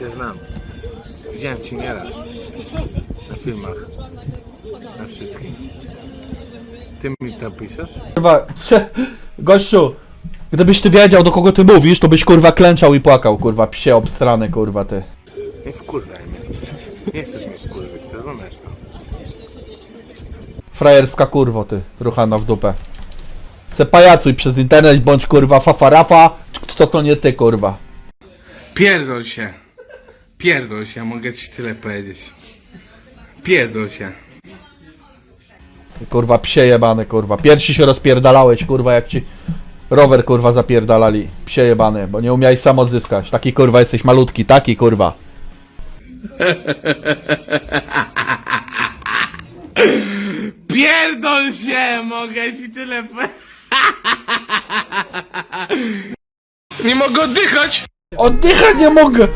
cię znam. Widziałem cię nieraz. Na filmach. Na wszystkim. Ty mi tam piszesz? Kurwa, gościu, gdybyś ty wiedział do kogo ty mówisz, to byś kurwa klęczał i płakał, kurwa, psie obstrane, kurwa, ty. Nie wkurwaj mnie. Nie chcesz mnie wkurwić, rozumiesz to? Frajerska kurwo, ty, ruchana w dupę. Se pajacuj przez internet, bądź kurwa fafarafa, kto to nie ty, kurwa. Pierdol się. Pierdol się, mogę ci tyle powiedzieć. Pierdol się. Kurwa, psie jebane, kurwa. Piersi się rozpierdalałeś, kurwa, jak ci rower, kurwa, zapierdalali. Psie jebane, bo nie umiałeś sam odzyskać. Taki, kurwa, jesteś malutki, taki, kurwa. Pierdol się, mogę ci tyle powiedzieć. Nie mogę oddychać! Oddychać nie mogę!